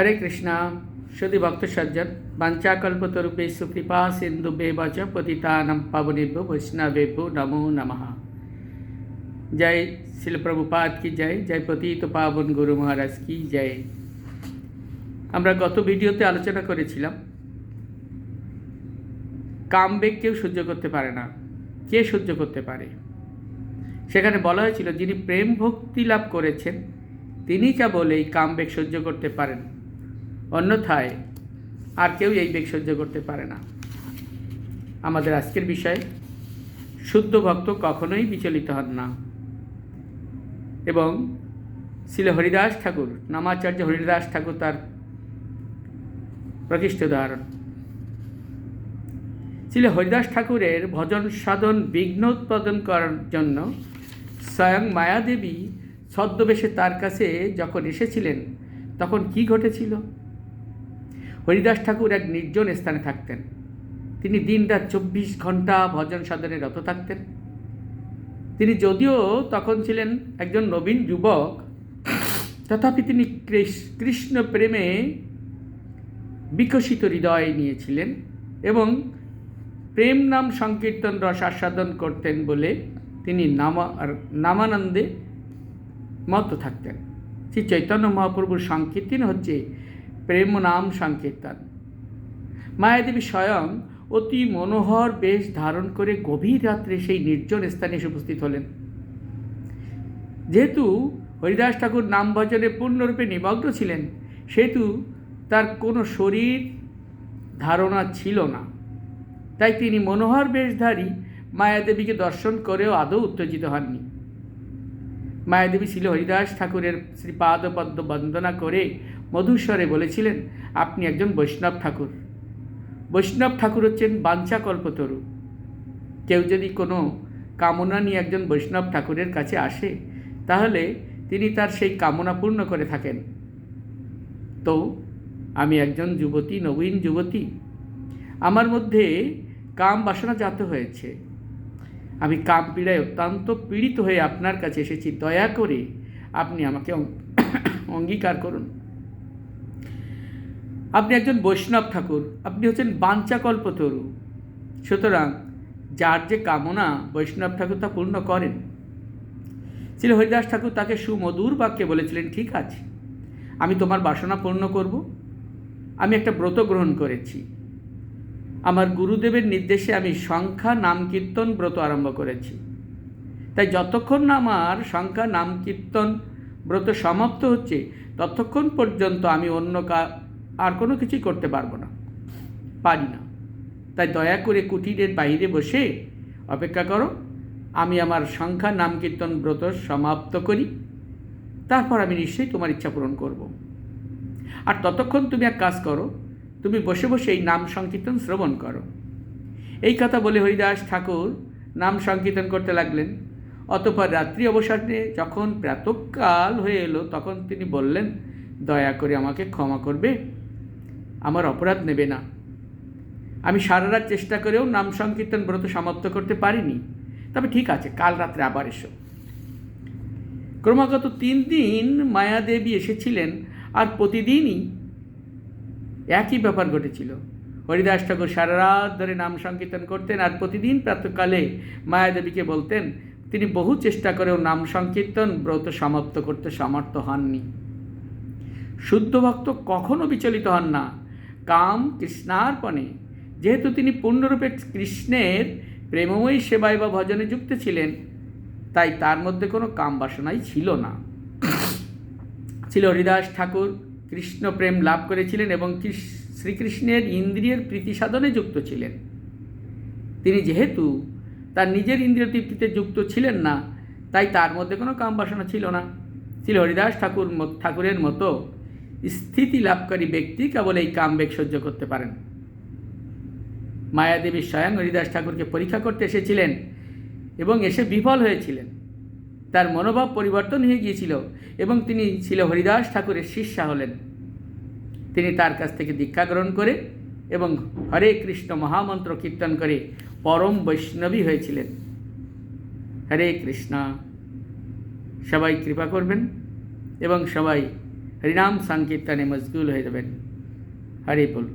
হরে কৃষ্ণা শুধু ভক্ত সজ্জন বাঞ্চাকল্পতরূপে সুকৃপা সিন্ধু বেবচ পতিতানম পাবনেভ্য বৈষ্ণবেভ্য নমো নমঃ জয় শিল প্রভুপাদ কি জয় জয় পতিত পাবন গুরু মহারাজ কি জয় আমরা গত ভিডিওতে আলোচনা করেছিলাম কামবেগ কেউ সহ্য করতে পারে না। কে সহ্য করতে পারে? সেখানে বলা হয়েছিল, যিনি প্রেম ভক্তি লাভ করেছেন, তিনি কেবল এই কামবেগ সহ্য করতে পারেন। অন্যথায় আর কেউ এই বেগ সহ্য করতে পারে না। আমাদের আজকের বিষয়, শুদ্ধ ভক্ত কখনোই বিচলিত হন না। এবং শিল হরিদাস ঠাকুর, নামাচার্য হরিদাস ঠাকুর তার প্রতিষ্ঠিত উদাহরণ। ছিল হরিদাস ঠাকুরের ভজন সাধন, বিঘ্ন উৎপাদন করার জন্য স্বয়ং মায়াদেবী ছদ্মবেশে তার কাছে যখন এসেছিলেন, তখন কি ঘটেছিল? হরিদাস ঠাকুর এক নির্জন স্থানে থাকতেন। তিনি দিনরাত চব্বিশ ঘণ্টা ভজন সাধনে রত থাকতেন। তিনি যদিও তখন ছিলেন একজন নবীন যুবক, তথাপি তিনি কৃষ্ণ প্রেমে বিকশিত হৃদয় নিয়েছিলেন এবং প্রেম নাম সংকীর্তন রস আস্বাদন করতেন বলে তিনি নামা, নামানন্দে মত থাকতেন। শ্রী চৈতন্য মহাপ্রভুর সংকীর্তন হচ্ছে প্রেম নাম সংকীর্তন। মায়াদেবী স্বয়ং অতি মনোহর বেশ ধারণ করে গভীর রাত্রে সেই নির্জন স্থানে এসে উপস্থিত হলেন। যেহেতু হরিদাস ঠাকুর নাম ভজনে পূর্ণরূপে নিমগ্ন ছিলেন, সেহেতু তার কোনো শরীর ধারণা ছিল না। তাই তিনি মনোহর বেশধারী মায়াদেবীকে দর্শন করেও আদৌ উত্তেজিত হননি। মায়াদেবী ছিল হরিদাস ঠাকুরের শ্রীপাদপদ্ম বন্দনা করে মধুস্বরে বলেছিলেন, আপনি একজন বৈষ্ণব ঠাকুর। বৈষ্ণব ঠাকুর হচ্ছেন বাঞ্ছা কল্পতরু। কেউ যদি কোনো কামনা নিয়ে একজন বৈষ্ণব ঠাকুরের কাছে আসে, তাহলে তিনি তার সেই কামনা পূর্ণ করে থাকেন। তো, আমি একজন যুবতী, নবীন যুবতী। আমার মধ্যে কাম বাসনা জাত হয়েছে। আমি কাম পীড়ায় অত্যন্ত পীড়িত হয়ে আপনার কাছে এসেছি। দয়া করে আপনি আমাকে অঙ্গীকার করুন। আপনি একজন বৈষ্ণব ঠাকুর, আপনি হচ্ছেন বাঞ্চাকল্পতরু সুতরাং যার যে কামনা বৈষ্ণব ঠাকুর তা পূর্ণ করেন। শ্রী হরিদাস ঠাকুর তাকে সুমধুর বাক্যে বলেছিলেন, ঠিক আছে, আমি তোমার বাসনা পূর্ণ করব। আমি একটা ব্রত গ্রহণ করেছি। আমার গুরুদেবের নির্দেশে আমি সংখ্যা নাম কীর্তন ব্রত আরম্ভ করেছি। তাই যতক্ষণ না আমার সংখ্যা নাম কীর্তন ব্রত সমাপ্ত হচ্ছে, ততক্ষণ পর্যন্ত আমি অন্য কা আর কোনো কিছুই করতে পারব না। পারি না। তাই দয়া করে কুটিরের বাইরে বসে অপেক্ষা করো। আমি আমার সংখ্যা নাম কীর্তন ব্রত সমাপ্ত করি। তারপর আমি নিশ্চয়ই তোমার ইচ্ছা পূরণ করব। আর ততক্ষণ তুমি এক কাজ করো। তুমি বসে বসে এই নাম সংকীর্তন শ্রবণ করো। এই কথা বলে হরিদাস ঠাকুর নাম সংকীর্তন করতে লাগলেন। অতপর রাত্রি অবসরে যখন প্রাতকাল হয়ে এলো, তখন তিনি বললেন, দয়া করে আমাকে ক্ষমা করবে। আমার অপরাধ নেবে না। আমি সারা রাত চেষ্টা করেও নাম সংকীর্তন ব্রত সমাপ্ত করতে পারিনি। তবে ঠিক আছে, কাল রাত্রে আবার এসো। ক্রমাগত তিন দিন মায়াদেবী এসেছিলেন আর প্রতিদিনই একই ব্যাপার ঘটেছিল। হরিদাস ঠাকুর সারা রাত ধরে নাম সংকীর্তন করতেন আর প্রতিদিন প্রাতকালে মায়াদেবীকে বলতেন, তিনি বহু চেষ্টা করেও নাম সংকীর্তন ব্রত সমাপ্ত করতে সমর্থ হননি। শুদ্ধ ভক্ত কখনো বিচলিত হন না। কাম কৃষ্ণার্পণে। যেহেতু তিনি পূর্ণরূপে কৃষ্ণের প্রেমময়ী সেবায় বা ভজনে যুক্ত ছিলেন, তাই তার মধ্যে কোনো কাম বাসনাই ছিল না। ছিল হরিদাস ঠাকুর, কৃষ্ণ প্রেম লাভ করেছিলেন এবং শ্রীকৃষ্ণের ইন্দ্রিয়ের প্রীতি সাধনে যুক্ত ছিলেন। তিনি যেহেতু তার নিজের ইন্দ্রিয় তৃপ্তিতে যুক্ত ছিলেন না, তাই তার মধ্যে কোনো কাম বাসনা ছিল না। ছিল হরিদাস ঠাকুর ঠাকুরের মতো স্থিতি লাভকারী ব্যক্তি কেবল এই কামবেগ সহ্য করতে পারেন। মায়াদেবী স্বয়ং হরিদাস ঠাকুরকে পরীক্ষা করতে এসেছিলেন এবং এসে বিফল হয়েছিলেন। তার মনোভাব পরিবর্তন হয়ে গিয়েছিল এবং তিনি ছিল হরিদাস ঠাকুরের শিষ্যা হলেন। তিনি তার কাছ থেকে দীক্ষা গ্রহণ করে এবং হরে কৃষ্ণ মহামন্ত্র কীর্তন করে পরম বৈষ্ণবী হয়েছিলেন। হরে কৃষ্ণ। সবাই কৃপা করবেন এবং সবাই হরিনাম সংকীর্তনে মশগুল হয়ে যাবেন। হরে বল।